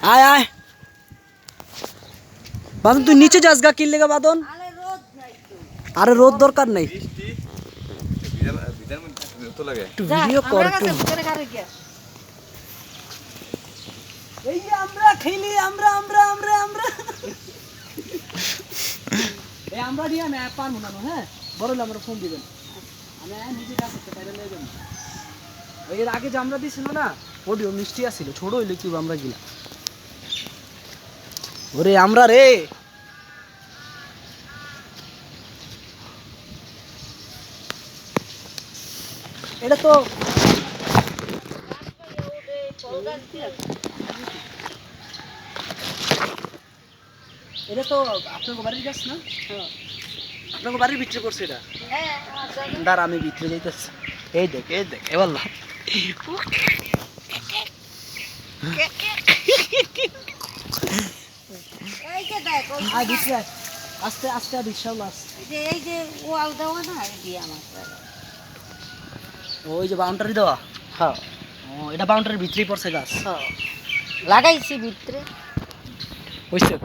আয় আয়। বাদন তুই নিচে যাস গা কিনলে গা বাদন। আরে রোদ নাই। তো আরে রোদ দরকার নেই ভিডিও কর আমার একটু। কাছে ভিতরে গাড়ি গিয়া এই আমরা খেলি আমরা আমরা আমরা আমরা। এই আমরা দিয়ে আমি পারব না হ্যাঁ? বড় হলে আমরা ফোন দিবেন। আমি নিজে কাজ করতে পারি না ওই এর আগে যে আমরা দিছিল না ওডিও মিষ্টি আসছিল ছোট হইলে কি আমরা গিলা ওরে আমরা রে এটা তো এটা তো আপনার বাড়ির গাছ না আপনার বাড়ির ভিতরে করছে এটা হ্যাঁ আচ্ছা দাঁড়া আমি ভিতরে যাইতেছি এই দেখ এই দেখ এবার লাভ। যে দেখ আয় ভিতরে আস্তে আস্তে আর যে এই যে ওয়াল দেওয়া না এই দিয়ে আমার ওই যে বাউন্ডারি দেওয়া? হ্যাঁ। ও এটা বাউন্ডারির ভিতরেই পড়ছে গাছ। হ্যাঁ লাগাইছি ভিতরে। মিষ্টার